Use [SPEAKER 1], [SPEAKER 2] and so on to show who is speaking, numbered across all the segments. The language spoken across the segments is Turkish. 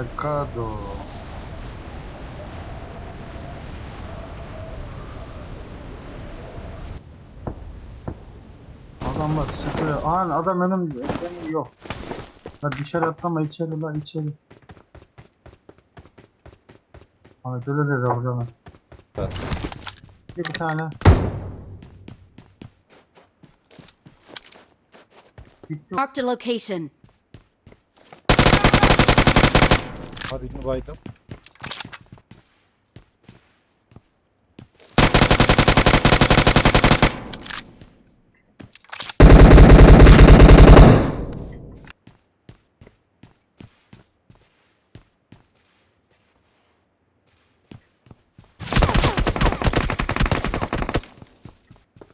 [SPEAKER 1] Pecado. Adamlar sıkıyor. Aa adam önümde. Benim yok. La dışarı atlama içeri la içeri. Abi böyle dedi orada.
[SPEAKER 2] Evet.
[SPEAKER 1] Bir bir tane. Bitti.
[SPEAKER 3] Marked a location.
[SPEAKER 2] Ha birini baydım.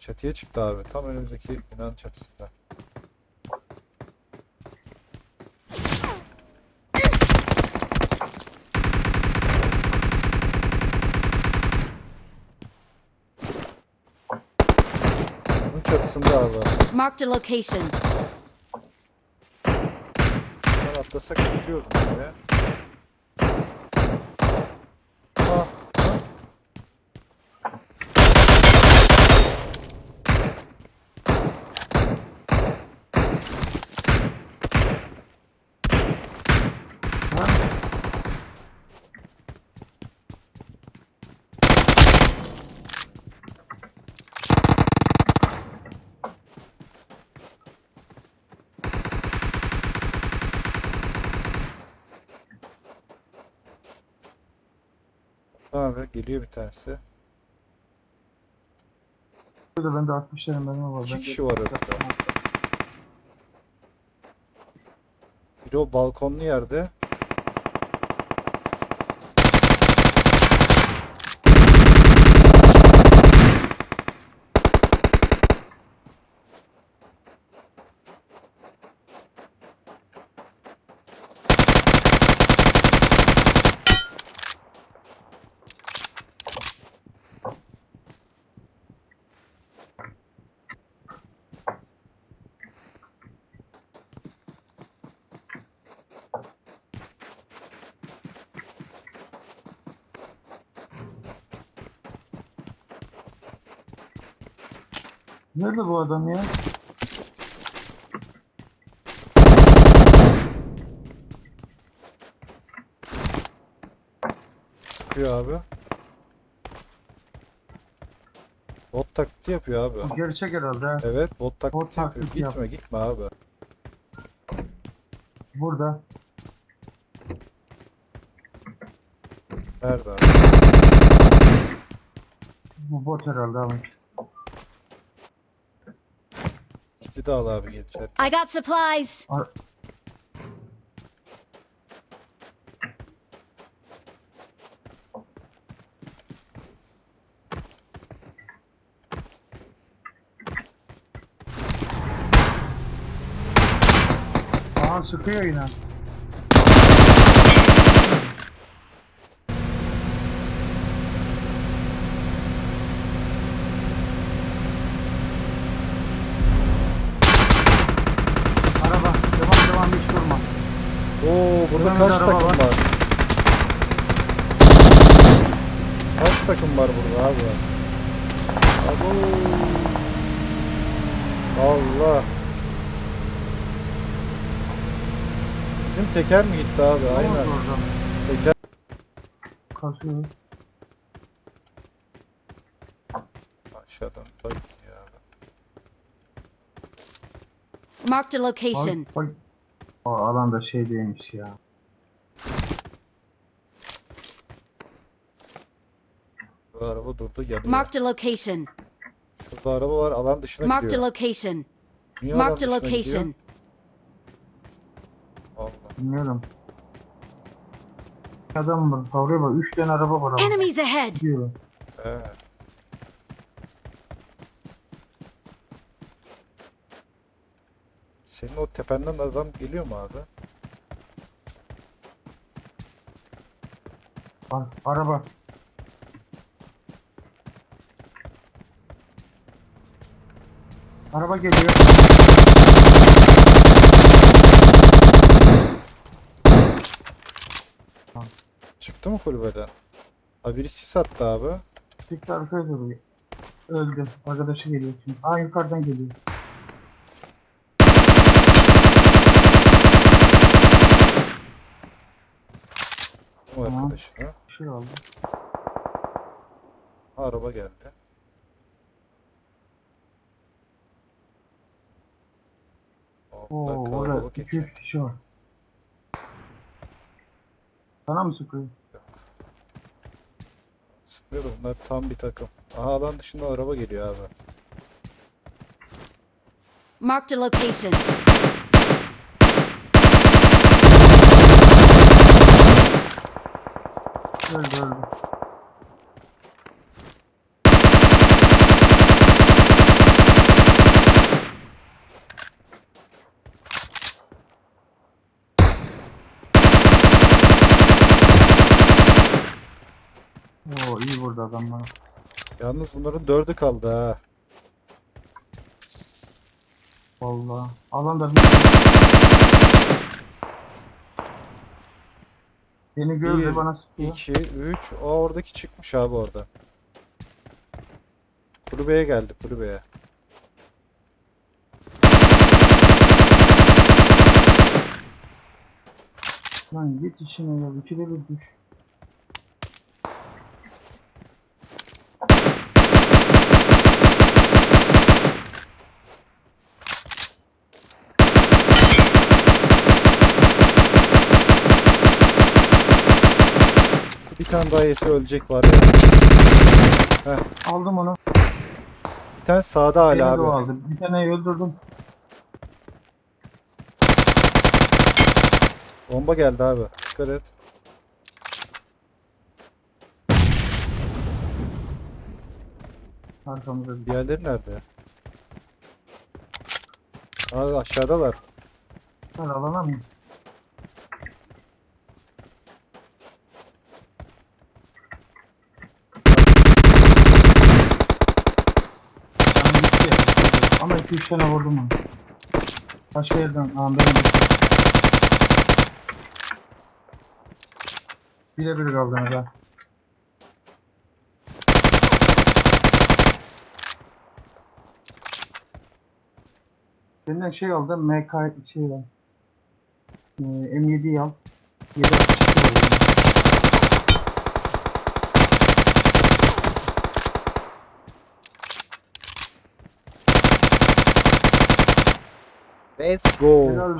[SPEAKER 2] Çatıya çıktı abi. Tam önümüzdeki binanın çatısında. Çatısında abi.
[SPEAKER 3] Marked a location.
[SPEAKER 2] Buradan atlasak düşüyoruz buraya. Abi geliyor bir tanesi.
[SPEAKER 1] Burada bende 60 tane mermi var.
[SPEAKER 2] İki
[SPEAKER 1] Ben
[SPEAKER 2] kişi var orada. Biri o balkonlu yerde.
[SPEAKER 1] Nerede bu adam ya?
[SPEAKER 2] Sıkıyor abi. Bot taklidi yapıyor abi.
[SPEAKER 1] Gerçek herhalde. ha.
[SPEAKER 2] Evet bot taklidi
[SPEAKER 1] Bot
[SPEAKER 2] yapıyor.
[SPEAKER 1] taklidi
[SPEAKER 2] Gitme
[SPEAKER 1] yap.
[SPEAKER 2] gitme abi.
[SPEAKER 1] Burada.
[SPEAKER 2] Nerede abi?
[SPEAKER 1] Bu bot herhalde abi.
[SPEAKER 2] Bir daha al abi geçer.
[SPEAKER 3] I got supplies.
[SPEAKER 1] Ar- Aha sıkıyor yine.
[SPEAKER 2] Oo burada
[SPEAKER 1] Önümde
[SPEAKER 2] kaç
[SPEAKER 1] araba
[SPEAKER 2] takım
[SPEAKER 1] var.
[SPEAKER 2] var? Kaç takım var burada abi? Abo. Allah. Bizim teker mi gitti abi?
[SPEAKER 1] Ne oldu
[SPEAKER 2] Aynen.
[SPEAKER 1] orada?
[SPEAKER 2] Teker.
[SPEAKER 1] Kasıyor.
[SPEAKER 2] Aşağıdan tabii ya.
[SPEAKER 3] Marked a location.
[SPEAKER 1] ay. O alanda şey değilmiş ya.
[SPEAKER 2] Bu araba durdu yanıyor.
[SPEAKER 3] Marked a location.
[SPEAKER 2] Şurada araba var alan dışına
[SPEAKER 3] Marked a
[SPEAKER 2] gidiyor.
[SPEAKER 3] location.
[SPEAKER 2] Niye alan
[SPEAKER 3] Marked a
[SPEAKER 2] dışına gidiyor?
[SPEAKER 3] location.
[SPEAKER 2] Allah.
[SPEAKER 1] Bilmiyorum. Adam var. Kavruyor bak. Üç tane araba var. orada.
[SPEAKER 3] Enemies ahead.
[SPEAKER 1] Gidiyor.
[SPEAKER 2] He. Senin o tependen adam geliyor mu abi?
[SPEAKER 1] Ar- araba. Araba geliyor.
[SPEAKER 2] Çıktı mı kulübeden? Ha biri sis attı abi.
[SPEAKER 1] Çıktı arkaya doğru. Öldü. Arkadaşı geliyor şimdi. Aa yukarıdan geliyor.
[SPEAKER 2] O
[SPEAKER 1] Tamam.
[SPEAKER 2] arkadaşına.
[SPEAKER 1] Şey.
[SPEAKER 2] Ha, araba geldi. Oh,
[SPEAKER 1] Oo
[SPEAKER 2] lan
[SPEAKER 1] orada
[SPEAKER 2] kalabalık
[SPEAKER 1] 2-3
[SPEAKER 2] ekip.
[SPEAKER 1] kişi var. Sana mı sıkıyor?
[SPEAKER 2] Sıkıyor da bunlar tam bir takım. Aha alan dışında araba geliyor abi.
[SPEAKER 3] Marked a location.
[SPEAKER 1] Öldü öldü. Oo iyi vurdu adam bana.
[SPEAKER 2] Yalnız bunların dördü kaldı ha.
[SPEAKER 1] Vallahi. Alan da Beni gördü
[SPEAKER 2] Bir,
[SPEAKER 1] bana sıkıyor.
[SPEAKER 2] 2, 3. O oradaki çıkmış abi orada. Kulübeye geldi kulübeye.
[SPEAKER 1] Lan git işine ya. İkide bir düş.
[SPEAKER 2] Tane daha yese ölecek var ya.
[SPEAKER 1] Aldım onu.
[SPEAKER 2] Bir tane sağda hala abi.
[SPEAKER 1] aldı. Bir taneyi öldürdüm.
[SPEAKER 2] Bomba geldi abi. Dikkat et.
[SPEAKER 1] Arkamızda
[SPEAKER 2] Diğerleri nerede? Abi aşağıdalar.
[SPEAKER 1] tane alana mı? Yani gitti. Ama 2-3 tane vurdum onu. Başka yerden. Aa ben Birebir kaldınız ha. Senden şey aldı, MK şey. Ee, M7'yi al. 7
[SPEAKER 2] Let's go.